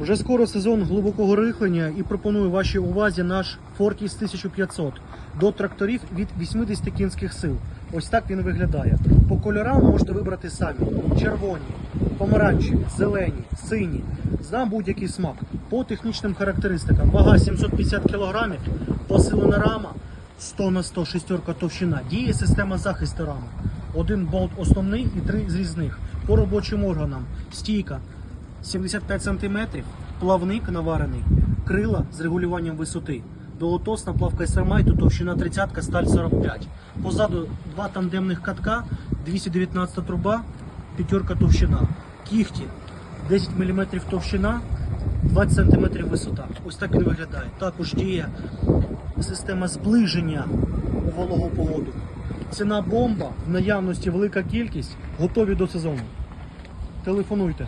Вже скоро сезон глибокого рихлення і пропоную вашій увазі наш Fortis 1500 до тракторів від 80 кінських сил. Ось так він виглядає. По кольорам можете вибрати самі: червоні, помаранчеві, зелені, сині. Знам будь-який смак. По технічним характеристикам. Вага 750 кг, посилена рама 100 на 100 шестерка товщина. Діє система захисту рами. Один болт основний і три зрізних. По робочим органам стійка 75 см, плавник наварений, крила з регулюванням висоти. Долотосна плавка Сармайту, товщина 30 сталь 45. Позаду два тандемних катка, 219 труба, п'ятерка товщина. Кіхті 10 мм товщина, 20 см висота. Ось так він виглядає. Також діє система зближення у вологу погоду. Ціна бомба, в наявності велика кількість, готові до сезону. Телефонуйте.